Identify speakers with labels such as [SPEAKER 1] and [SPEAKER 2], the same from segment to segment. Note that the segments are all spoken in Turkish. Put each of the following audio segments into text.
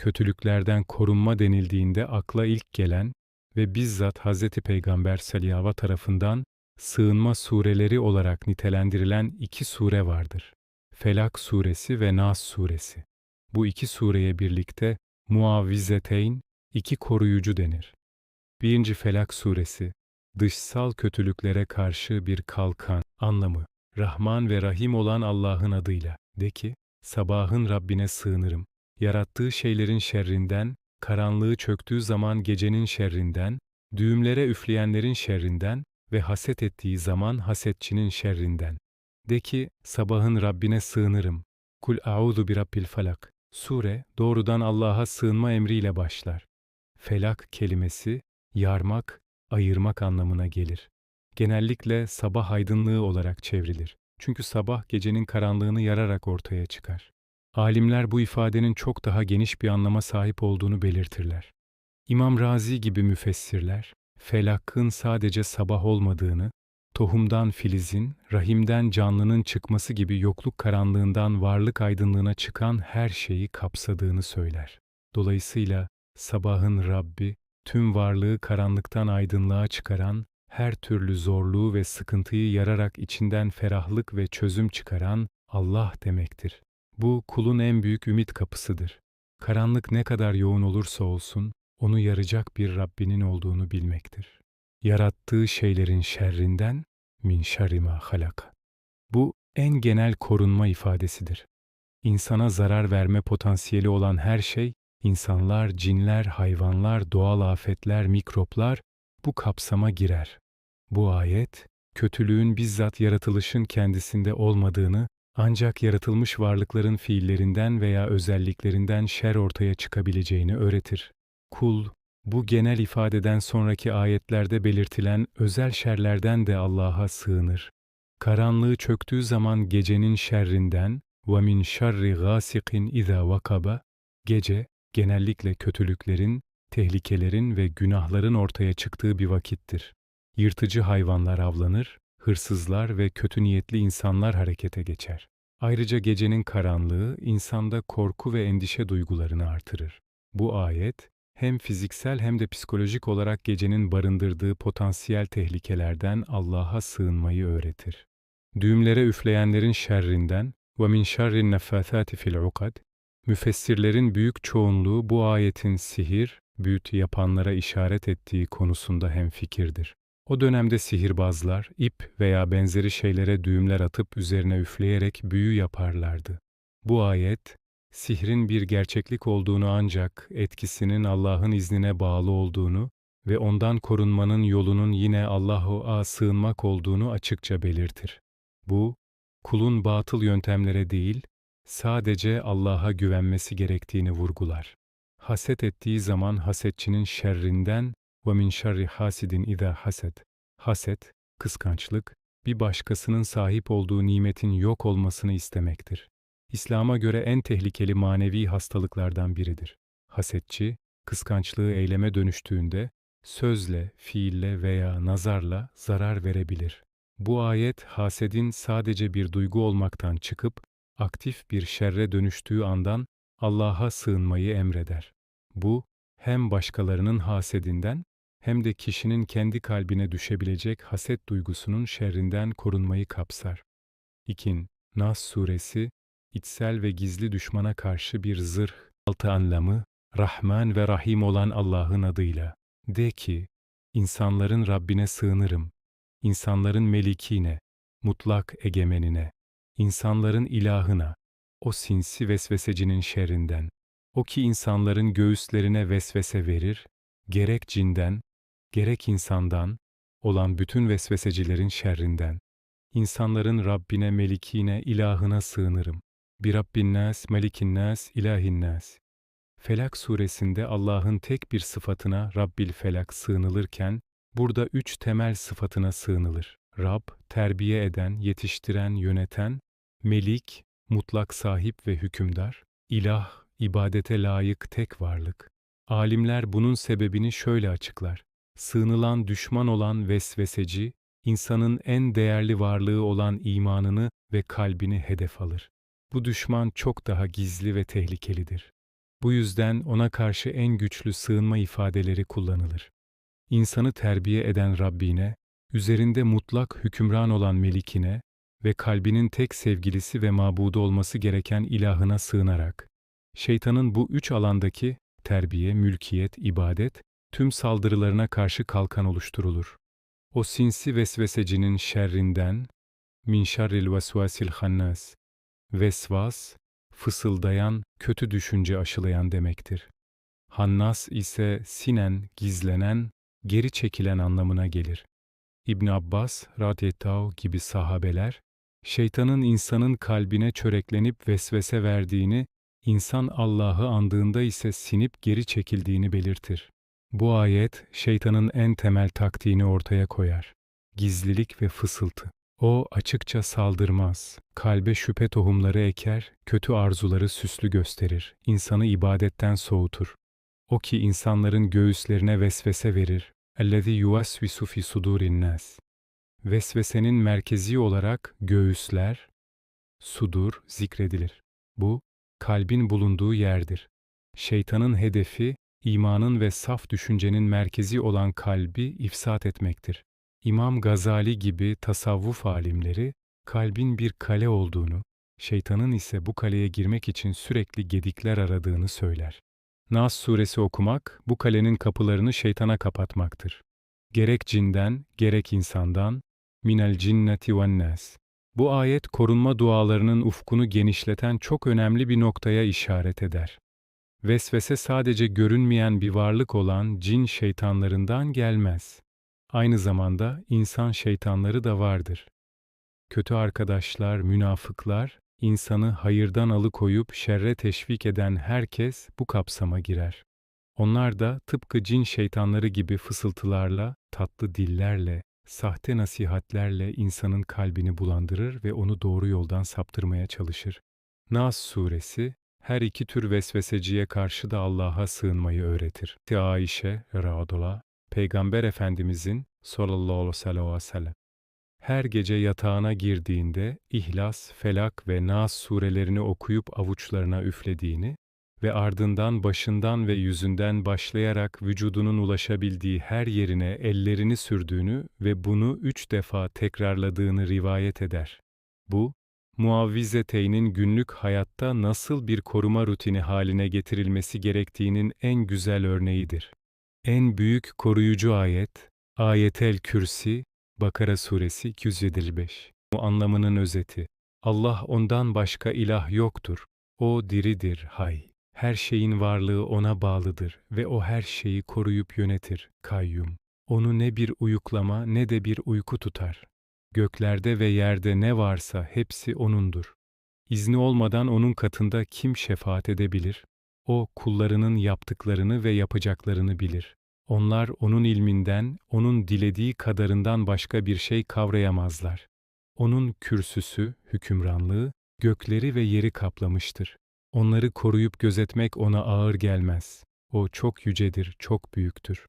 [SPEAKER 1] kötülüklerden korunma denildiğinde akla ilk gelen ve bizzat Hz. Peygamber Salihava tarafından sığınma sureleri olarak nitelendirilen iki sure vardır. Felak suresi ve Nas suresi. Bu iki sureye birlikte muavvizeteyn, iki koruyucu denir. Birinci Felak suresi, dışsal kötülüklere karşı bir kalkan anlamı. Rahman ve Rahim olan Allah'ın adıyla. De ki, sabahın Rabbine sığınırım. Yarattığı şeylerin şerrinden, karanlığı çöktüğü zaman gecenin şerrinden, düğümlere üfleyenlerin şerrinden ve haset ettiği zaman hasetçinin şerrinden. De ki, sabahın Rabbine sığınırım. Kul a'udhu bi rabbil falak. Sure, doğrudan Allah'a sığınma emriyle başlar. Felak kelimesi, yarmak, ayırmak anlamına gelir. Genellikle sabah aydınlığı olarak çevrilir. Çünkü sabah gecenin karanlığını yararak ortaya çıkar. Alimler bu ifadenin çok daha geniş bir anlama sahip olduğunu belirtirler. İmam Razi gibi müfessirler, felakın sadece sabah olmadığını, tohumdan filizin, rahimden canlının çıkması gibi yokluk karanlığından varlık aydınlığına çıkan her şeyi kapsadığını söyler. Dolayısıyla sabahın Rabbi, tüm varlığı karanlıktan aydınlığa çıkaran, her türlü zorluğu ve sıkıntıyı yararak içinden ferahlık ve çözüm çıkaran Allah demektir. Bu kulun en büyük ümit kapısıdır. Karanlık ne kadar yoğun olursa olsun, onu yaracak bir Rabbinin olduğunu bilmektir. Yarattığı şeylerin şerrinden min şerrima halaka. Bu en genel korunma ifadesidir. İnsana zarar verme potansiyeli olan her şey, insanlar, cinler, hayvanlar, doğal afetler, mikroplar bu kapsama girer. Bu ayet, kötülüğün bizzat yaratılışın kendisinde olmadığını, ancak yaratılmış varlıkların fiillerinden veya özelliklerinden şer ortaya çıkabileceğini öğretir. Kul, bu genel ifadeden sonraki ayetlerde belirtilen özel şerlerden de Allah'a sığınır. Karanlığı çöktüğü zaman gecenin şerrinden وَمِنْ شَرِّ غَاسِقٍ اِذَا وَقَبَ Gece, genellikle kötülüklerin, tehlikelerin ve günahların ortaya çıktığı bir vakittir. Yırtıcı hayvanlar avlanır, hırsızlar ve kötü niyetli insanlar harekete geçer. Ayrıca gecenin karanlığı insanda korku ve endişe duygularını artırır. Bu ayet hem fiziksel hem de psikolojik olarak gecenin barındırdığı potansiyel tehlikelerden Allah'a sığınmayı öğretir. Düğümlere üfleyenlerin şerrinden ve min şerrin nefâthâti fil ukad, müfessirlerin büyük çoğunluğu bu ayetin sihir, büyütü yapanlara işaret ettiği konusunda hemfikirdir. O dönemde sihirbazlar, ip veya benzeri şeylere düğümler atıp üzerine üfleyerek büyü yaparlardı. Bu ayet, sihrin bir gerçeklik olduğunu ancak etkisinin Allah'ın iznine bağlı olduğunu ve ondan korunmanın yolunun yine Allah'a sığınmak olduğunu açıkça belirtir. Bu, kulun batıl yöntemlere değil, sadece Allah'a güvenmesi gerektiğini vurgular. Haset ettiği zaman hasetçinin şerrinden min şerri hasidin ida haset. Haset, kıskançlık, bir başkasının sahip olduğu nimetin yok olmasını istemektir. İslam'a göre en tehlikeli manevi hastalıklardan biridir. Hasetçi, kıskançlığı eyleme dönüştüğünde sözle, fiille veya nazarla zarar verebilir. Bu ayet hasedin sadece bir duygu olmaktan çıkıp aktif bir şerre dönüştüğü andan Allah'a sığınmayı emreder. Bu hem başkalarının hasedinden hem de kişinin kendi kalbine düşebilecek haset duygusunun şerrinden korunmayı kapsar. 2. Nas suresi içsel ve gizli düşmana karşı bir zırh, altı anlamı, Rahman ve Rahim olan Allah'ın adıyla. De ki, insanların Rabbine sığınırım, insanların melikine, mutlak egemenine, insanların ilahına, o sinsi vesvesecinin şerrinden, o ki insanların göğüslerine vesvese verir, gerek cinden, gerek insandan, olan bütün vesvesecilerin şerrinden, insanların Rabbine, melikine, ilahına sığınırım. Bir Rabbin nas, melikin nas, ilahin nas. Felak suresinde Allah'ın tek bir sıfatına Rabbil Felak sığınılırken, burada üç temel sıfatına sığınılır. Rab, terbiye eden, yetiştiren, yöneten, Melik, mutlak sahip ve hükümdar, ilah, ibadete layık tek varlık. Alimler bunun sebebini şöyle açıklar. Sığınılan düşman olan vesveseci, insanın en değerli varlığı olan imanını ve kalbini hedef alır. Bu düşman çok daha gizli ve tehlikelidir. Bu yüzden ona karşı en güçlü sığınma ifadeleri kullanılır. İnsanı terbiye eden Rabbine, üzerinde mutlak hükümran olan Melikine ve kalbinin tek sevgilisi ve mabudu olması gereken ilahına sığınarak, şeytanın bu üç alandaki terbiye, mülkiyet, ibadet, tüm saldırılarına karşı kalkan oluşturulur. O sinsi vesvesecinin şerrinden, min şerril vesvasil hannas, vesvas, fısıldayan, kötü düşünce aşılayan demektir. Hannas ise sinen, gizlenen, geri çekilen anlamına gelir. İbn Abbas, radiyallahu gibi sahabeler, şeytanın insanın kalbine çöreklenip vesvese verdiğini, insan Allah'ı andığında ise sinip geri çekildiğini belirtir. Bu ayet, şeytanın en temel taktiğini ortaya koyar. Gizlilik ve fısıltı. O açıkça saldırmaz, kalbe şüphe tohumları eker, kötü arzuları süslü gösterir, insanı ibadetten soğutur. O ki insanların göğüslerine vesvese verir. اَلَّذ۪ي يُوَسْوِسُ فِي صُدُورِ النَّاسِ Vesvesenin merkezi olarak göğüsler, sudur zikredilir. Bu, kalbin bulunduğu yerdir. Şeytanın hedefi, imanın ve saf düşüncenin merkezi olan kalbi ifsat etmektir. İmam Gazali gibi tasavvuf alimleri, kalbin bir kale olduğunu, şeytanın ise bu kaleye girmek için sürekli gedikler aradığını söyler. Nas suresi okumak, bu kalenin kapılarını şeytana kapatmaktır. Gerek cinden, gerek insandan, minel cinneti ven nas. Bu ayet korunma dualarının ufkunu genişleten çok önemli bir noktaya işaret eder. Vesvese sadece görünmeyen bir varlık olan cin şeytanlarından gelmez. Aynı zamanda insan şeytanları da vardır. Kötü arkadaşlar, münafıklar, insanı hayırdan alıkoyup şerre teşvik eden herkes bu kapsama girer. Onlar da tıpkı cin şeytanları gibi fısıltılarla, tatlı dillerle, sahte nasihatlerle insanın kalbini bulandırır ve onu doğru yoldan saptırmaya çalışır. Nas suresi, her iki tür vesveseciye karşı da Allah'a sığınmayı öğretir. Ayşe, Radola, Peygamber Efendimizin sallallahu aleyhi ve sellem her gece yatağına girdiğinde İhlas, Felak ve Nas surelerini okuyup avuçlarına üflediğini ve ardından başından ve yüzünden başlayarak vücudunun ulaşabildiği her yerine ellerini sürdüğünü ve bunu üç defa tekrarladığını rivayet eder. Bu, muavvizeteynin günlük hayatta nasıl bir koruma rutini haline getirilmesi gerektiğinin en güzel örneğidir. En büyük koruyucu ayet, Ayetel Kürsi, Bakara Suresi 275. Bu anlamının özeti. Allah ondan başka ilah yoktur. O diridir, hay. Her şeyin varlığı ona bağlıdır ve o her şeyi koruyup yönetir, kayyum. Onu ne bir uyuklama ne de bir uyku tutar. Göklerde ve yerde ne varsa hepsi O'nundur. İzni olmadan O'nun katında kim şefaat edebilir? O, kullarının yaptıklarını ve yapacaklarını bilir. Onlar onun ilminden, onun dilediği kadarından başka bir şey kavrayamazlar. Onun kürsüsü, hükümranlığı, gökleri ve yeri kaplamıştır. Onları koruyup gözetmek ona ağır gelmez. O çok yücedir, çok büyüktür.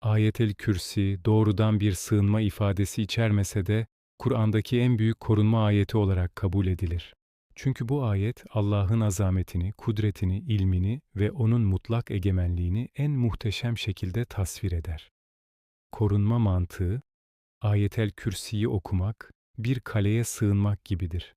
[SPEAKER 1] Ayetel Kürsi doğrudan bir sığınma ifadesi içermese de Kur'an'daki en büyük korunma ayeti olarak kabul edilir. Çünkü bu ayet Allah'ın azametini, kudretini, ilmini ve onun mutlak egemenliğini en muhteşem şekilde tasvir eder. Korunma mantığı, ayetel kürsiyi okumak, bir kaleye sığınmak gibidir.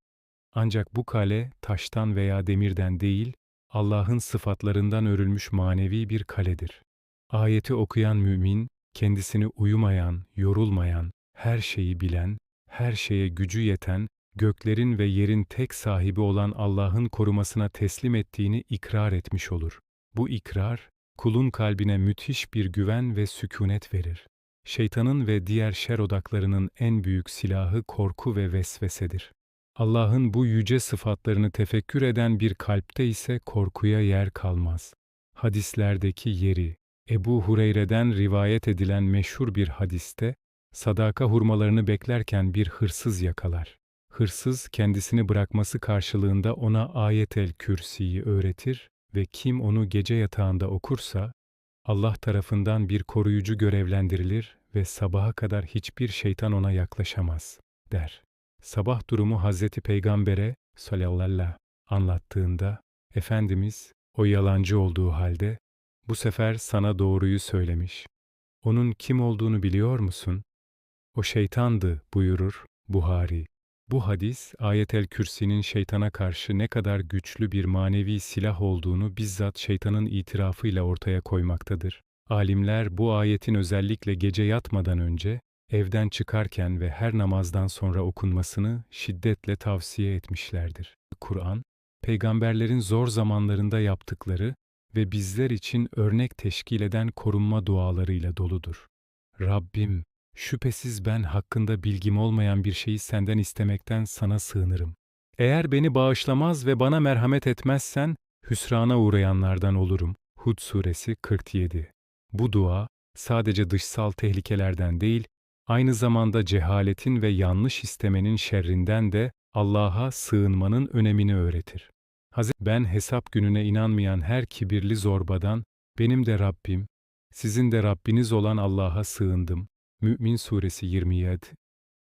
[SPEAKER 1] Ancak bu kale taştan veya demirden değil, Allah'ın sıfatlarından örülmüş manevi bir kaledir. Ayeti okuyan mümin, kendisini uyumayan, yorulmayan, her şeyi bilen, her şeye gücü yeten göklerin ve yerin tek sahibi olan Allah'ın korumasına teslim ettiğini ikrar etmiş olur. Bu ikrar, kulun kalbine müthiş bir güven ve sükunet verir. Şeytanın ve diğer şer odaklarının en büyük silahı korku ve vesvesedir. Allah'ın bu yüce sıfatlarını tefekkür eden bir kalpte ise korkuya yer kalmaz. Hadislerdeki yeri, Ebu Hureyre'den rivayet edilen meşhur bir hadiste, sadaka hurmalarını beklerken bir hırsız yakalar hırsız kendisini bırakması karşılığında ona ayetel kürsiyi öğretir ve kim onu gece yatağında okursa, Allah tarafından bir koruyucu görevlendirilir ve sabaha kadar hiçbir şeytan ona yaklaşamaz, der. Sabah durumu Hazreti Peygamber'e sallallahu anlattığında, Efendimiz, O yalancı olduğu halde bu sefer sana doğruyu söylemiş. Onun kim olduğunu biliyor musun? O şeytandı buyurur Buhari. Bu hadis ayetel kürsinin şeytana karşı ne kadar güçlü bir manevi silah olduğunu bizzat şeytanın itirafıyla ortaya koymaktadır. Alimler bu ayetin özellikle gece yatmadan önce, evden çıkarken ve her namazdan sonra okunmasını şiddetle tavsiye etmişlerdir. Kur'an, peygamberlerin zor zamanlarında yaptıkları ve bizler için örnek teşkil eden korunma dualarıyla doludur. Rabbim, şüphesiz ben hakkında bilgim olmayan bir şeyi senden istemekten sana sığınırım. Eğer beni bağışlamaz ve bana merhamet etmezsen, hüsrana uğrayanlardan olurum. Hud suresi 47 Bu dua, sadece dışsal tehlikelerden değil, aynı zamanda cehaletin ve yanlış istemenin şerrinden de Allah'a sığınmanın önemini öğretir. Hazreti ben hesap gününe inanmayan her kibirli zorbadan, benim de Rabbim, sizin de Rabbiniz olan Allah'a sığındım. Mü'min Suresi 27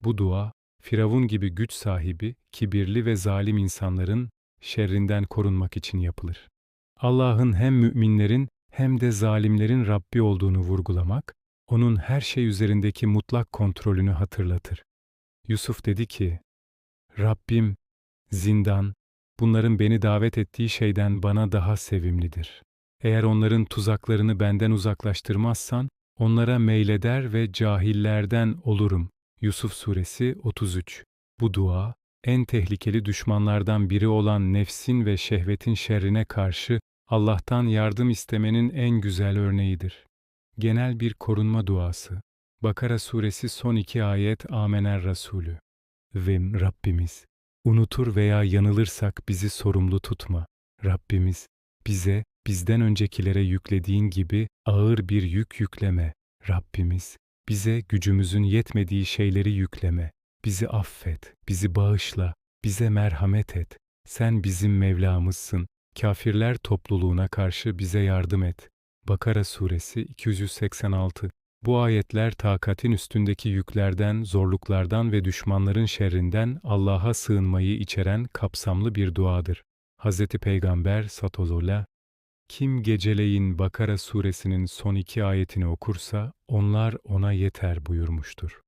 [SPEAKER 1] Bu dua, Firavun gibi güç sahibi, kibirli ve zalim insanların şerrinden korunmak için yapılır. Allah'ın hem müminlerin hem de zalimlerin Rabbi olduğunu vurgulamak, onun her şey üzerindeki mutlak kontrolünü hatırlatır. Yusuf dedi ki, Rabbim, zindan, bunların beni davet ettiği şeyden bana daha sevimlidir. Eğer onların tuzaklarını benden uzaklaştırmazsan, onlara meyleder ve cahillerden olurum. Yusuf Suresi 33 Bu dua, en tehlikeli düşmanlardan biri olan nefsin ve şehvetin şerrine karşı Allah'tan yardım istemenin en güzel örneğidir. Genel bir korunma duası. Bakara Suresi son iki ayet Amener Resulü. Ve Rabbimiz, unutur veya yanılırsak bizi sorumlu tutma. Rabbimiz, bize, bizden öncekilere yüklediğin gibi ağır bir yük yükleme. Rabbimiz, bize gücümüzün yetmediği şeyleri yükleme. Bizi affet, bizi bağışla, bize merhamet et. Sen bizim Mevlamızsın. Kafirler topluluğuna karşı bize yardım et. Bakara Suresi 286 Bu ayetler takatin üstündeki yüklerden, zorluklardan ve düşmanların şerrinden Allah'a sığınmayı içeren kapsamlı bir duadır. Hz. Peygamber Satozola, kim geceleyin Bakara suresinin son iki ayetini okursa onlar ona yeter buyurmuştur.